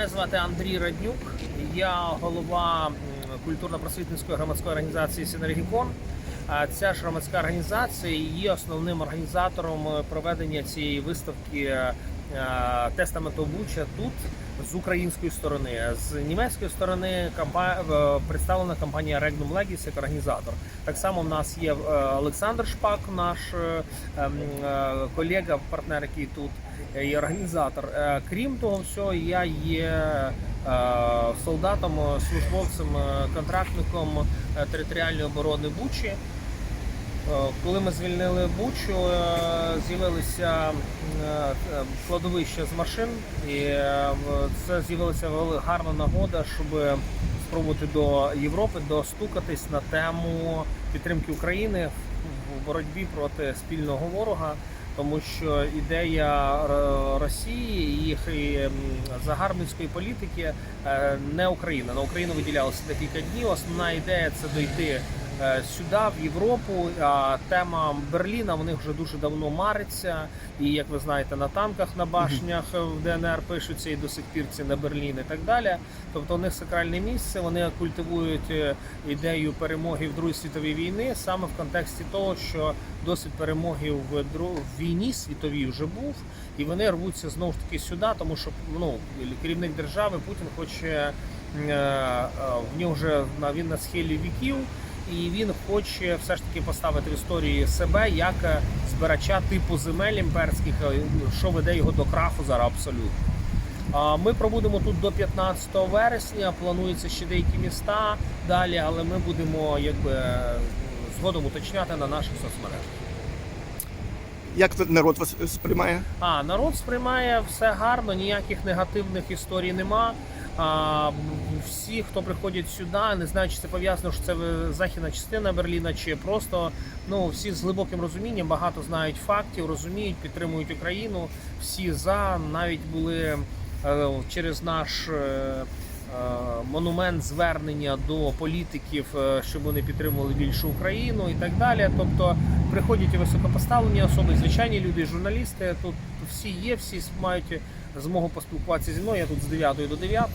Мене звати Андрій Раднюк. Я голова культурно-просвітницької громадської організації Синергікон. Ця ж громадська організація є основним організатором е, проведення цієї виставки тестами Тобуча тут з української сторони. З німецької сторони е, представлена компанія Regnum Legis як організатор. Так само в нас є е, Олександр Шпак, наш е, ем, колега, партнер, який тут і організатор. Крім того, всього, я є солдатом, службовцем, контрактником територіальної оборони Бучі. Е, Коли ми звільнили Бучу, е, з'явилися е, кладовища з машин, і це з'явилася гарна нагода, щоб спробувати до Європи достукатись на тему підтримки України в боротьбі проти спільного ворога. Тому що ідея Росії їх загарбницької політики не Україна. На Україну виділялося декілька днів. Основна ідея це дойти сюди, в Європу. А тема Берліна в них вже дуже давно мариться. І як ви знаєте, на танках на башнях в ДНР пишуться і до сих пір ці на Берлін і так далі. Тобто у них сакральне місце. Вони культивують е, ідею перемоги в Другій світовій війни саме в контексті того, що досвід перемоги в війні світовій вже був, і вони рвуться знову ж таки сюди, тому що ну керівник держави Путін хоче е, е, в нього вже він на схилі віків. І він хоче все ж таки поставити в історії себе як е, збирача типу земель імперських, е, що веде його до краху зараз абсолютно. Ми пробудемо тут до 15 вересня. Планується ще деякі міста далі, але ми будемо якби згодом уточняти на наших соцмережах. Як народ вас сприймає? А народ сприймає все гарно, ніяких негативних історій нема. А, всі, хто приходять сюди, не знаю, чи це пов'язано, що це е, західна частина Берліна, чи просто ну всі з глибоким розумінням, багато знають фактів, розуміють, підтримують Україну. Всі за навіть були е, через наш. е, Монумент звернення до політиків, щоб вони підтримували більше Україну і так далі. Тобто приходять і високопоставлені особи, звичайні люди, журналісти. Тут всі є, всі мають змогу поспілкуватися зі мною. Я тут з 9 до 9,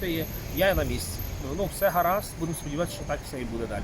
я на місці. Ну все гаразд. Будемо сподіватися, що так все і буде далі.